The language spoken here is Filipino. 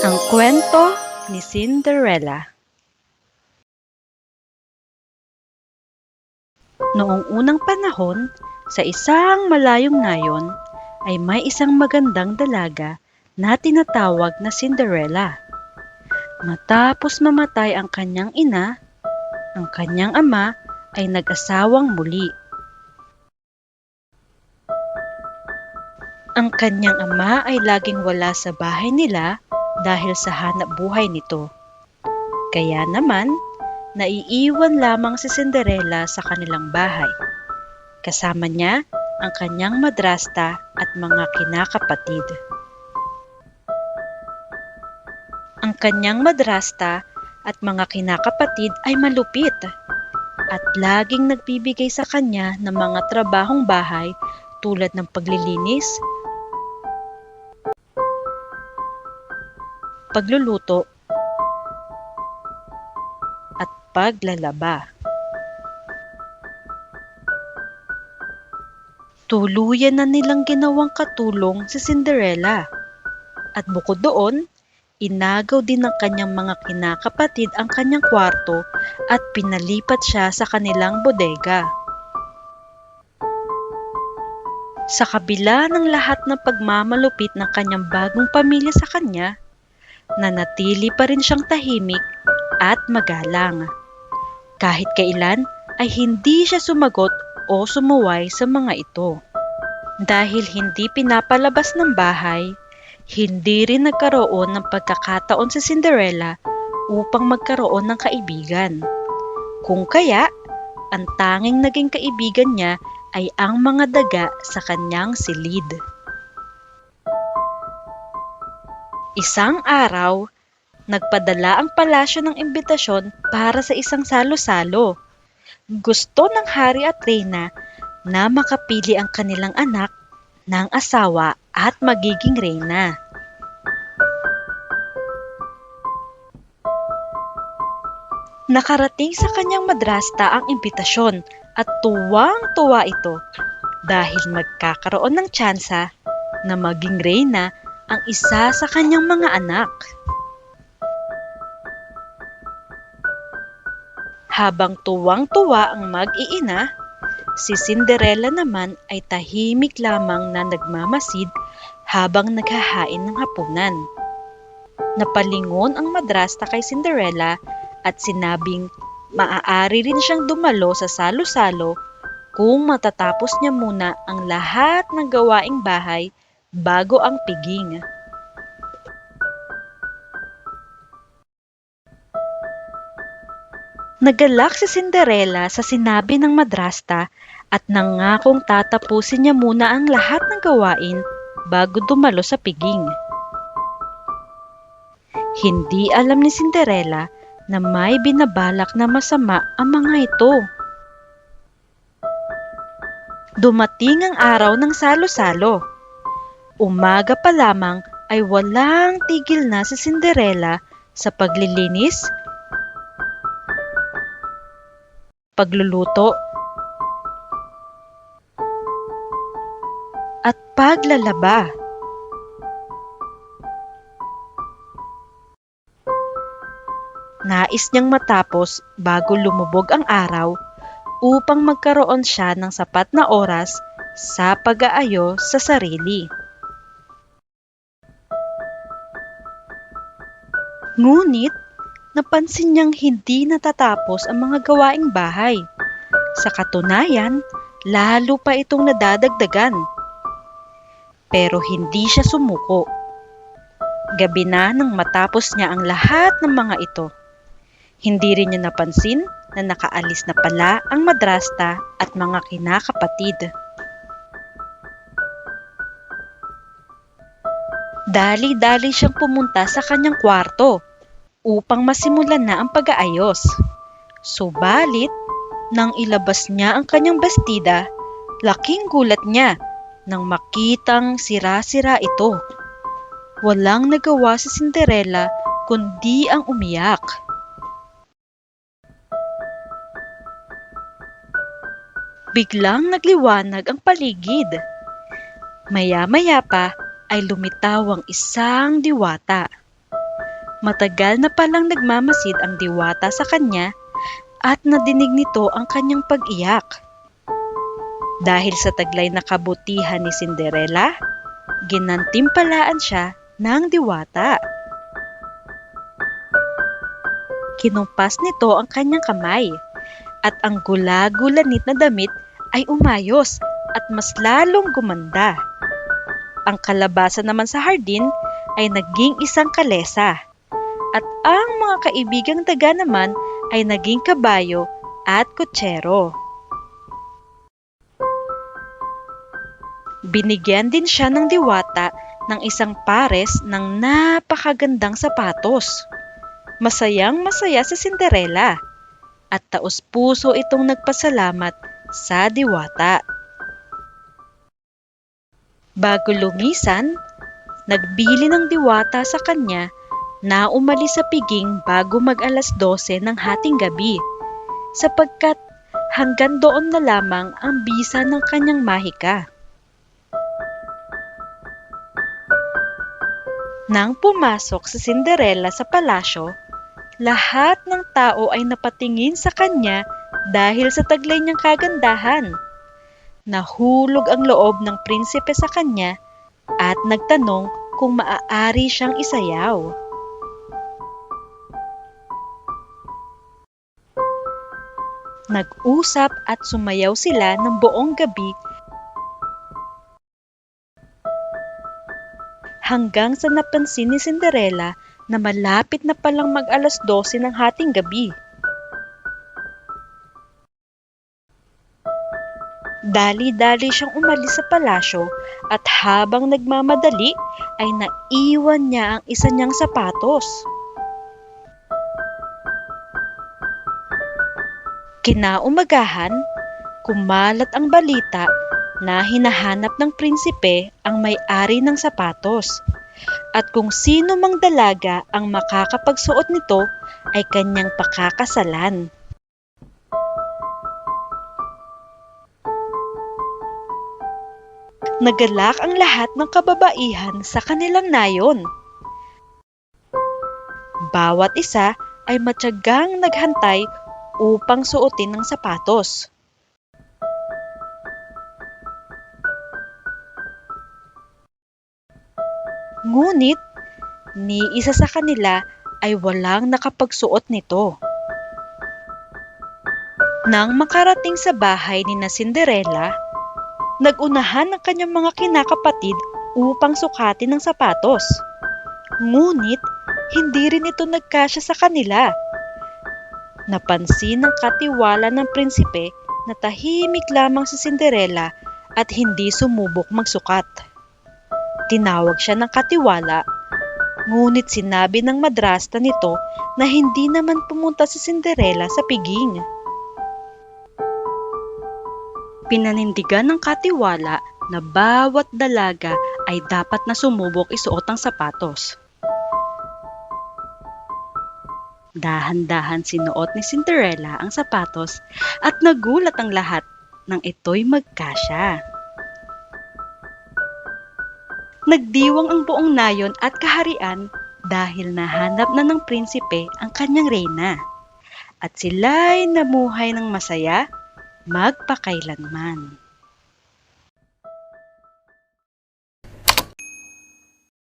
Ang kwento ni Cinderella Noong unang panahon, sa isang malayong nayon, ay may isang magandang dalaga na tinatawag na Cinderella. Matapos mamatay ang kanyang ina, ang kanyang ama ay nag-asawang muli. Ang kanyang ama ay laging wala sa bahay nila dahil sa hanap buhay nito. Kaya naman, naiiwan lamang si Cinderella sa kanilang bahay. Kasama niya ang kanyang madrasta at mga kinakapatid. Ang kanyang madrasta at mga kinakapatid ay malupit at laging nagbibigay sa kanya ng mga trabahong bahay tulad ng paglilinis, pagluluto, at paglalaba. Tuluyan na nilang ginawang katulong si Cinderella. At bukod doon, inagaw din ng kanyang mga kinakapatid ang kanyang kwarto at pinalipat siya sa kanilang bodega. Sa kabila ng lahat ng pagmamalupit ng kanyang bagong pamilya sa kanya, nanatili pa rin siyang tahimik at magalang. Kahit kailan ay hindi siya sumagot o sumuway sa mga ito. Dahil hindi pinapalabas ng bahay, hindi rin nagkaroon ng pagkakataon si Cinderella upang magkaroon ng kaibigan. Kung kaya, ang tanging naging kaibigan niya ay ang mga daga sa kanyang silid. Isang araw, nagpadala ang palasyo ng imbitasyon para sa isang salo-salo. Gusto ng hari at reyna na makapili ang kanilang anak ng asawa at magiging reyna. Nakarating sa kanyang madrasta ang imbitasyon at tuwang-tuwa ito dahil magkakaroon ng tsansa na maging reyna ang isa sa kanyang mga anak. Habang tuwang-tuwa ang mag-iina, si Cinderella naman ay tahimik lamang na nagmamasid habang naghahain ng hapunan. Napalingon ang madrasta kay Cinderella at sinabing maaari rin siyang dumalo sa salo-salo kung matatapos niya muna ang lahat ng gawaing bahay bago ang piging. Nagalak si Cinderella sa sinabi ng madrasta at nangakong tatapusin niya muna ang lahat ng gawain bago dumalo sa piging. Hindi alam ni Cinderella na may binabalak na masama ang mga ito. Dumating ang araw ng salo-salo. Umaga pa lamang ay walang tigil na si Cinderella sa paglilinis, pagluluto, at paglalaba. Nais niyang matapos bago lumubog ang araw upang magkaroon siya ng sapat na oras sa pag-aayo sa sarili. Ngunit, napansin niyang hindi natatapos ang mga gawaing bahay. Sa katunayan, lalo pa itong nadadagdagan. Pero hindi siya sumuko. Gabi na nang matapos niya ang lahat ng mga ito. Hindi rin niya napansin na nakaalis na pala ang madrasta at mga kinakapatid. Dali-dali siyang pumunta sa kanyang kwarto upang masimulan na ang pag-aayos. Subalit, nang ilabas niya ang kanyang bestida, laking gulat niya nang makitang sira-sira ito. Walang nagawa si Cinderella kundi ang umiyak. Biglang nagliwanag ang paligid. Maya-maya pa ay lumitaw ang isang diwata. Matagal na palang nagmamasid ang diwata sa kanya at nadinig nito ang kanyang pag-iyak. Dahil sa taglay na kabutihan ni Cinderella, ginantimpalaan siya ng diwata. Kinumpas nito ang kanyang kamay at ang gula-gulanit na damit ay umayos at mas lalong gumanda. Ang kalabasa naman sa hardin ay naging isang kalesa at ang mga kaibigang daga naman ay naging kabayo at kutsero. Binigyan din siya ng diwata ng isang pares ng napakagandang sapatos. Masayang masaya si Cinderella at taos puso itong nagpasalamat sa diwata. Bago lumisan, nagbili ng diwata sa kanya na umalis sa piging bago mag alas 12 ng hating gabi sapagkat hanggang doon na lamang ang bisa ng kanyang mahika. Nang pumasok si Cinderella sa palasyo, lahat ng tao ay napatingin sa kanya dahil sa taglay niyang kagandahan. Nahulog ang loob ng prinsipe sa kanya at nagtanong kung maaari siyang isayaw. Nag-usap at sumayaw sila ng buong gabi hanggang sa napansin ni Cinderella na malapit na palang mag alas 12 ng hating gabi. Dali-dali siyang umalis sa palasyo at habang nagmamadali ay naiwan niya ang isa niyang sapatos. Kinaumagahan, kumalat ang balita na hinahanap ng prinsipe ang may-ari ng sapatos at kung sino mang dalaga ang makakapagsuot nito ay kanyang pakakasalan. Nagalak ang lahat ng kababaihan sa kanilang nayon. Bawat isa ay matyagang naghantay upang suotin ng sapatos. Ngunit, ni isa sa kanila ay walang nakapagsuot nito. Nang makarating sa bahay ni na Cinderella, nagunahan ang kanyang mga kinakapatid upang sukatin ng sapatos. Ngunit, hindi rin ito nagkasya sa kanila. Napansin ng katiwala ng prinsipe na tahimik lamang si Cinderella at hindi sumubok magsukat. Tinawag siya ng katiwala, ngunit sinabi ng madrasta nito na hindi naman pumunta si Cinderella sa piging. Pinanindigan ng katiwala na bawat dalaga ay dapat na sumubok isuot ang sapatos. Dahan-dahan sinuot ni Cinderella ang sapatos at nagulat ang lahat nang ito'y magkasya. Nagdiwang ang buong nayon at kaharian dahil nahanap na ng prinsipe ang kanyang reyna. At sila'y namuhay ng masaya magpakailanman.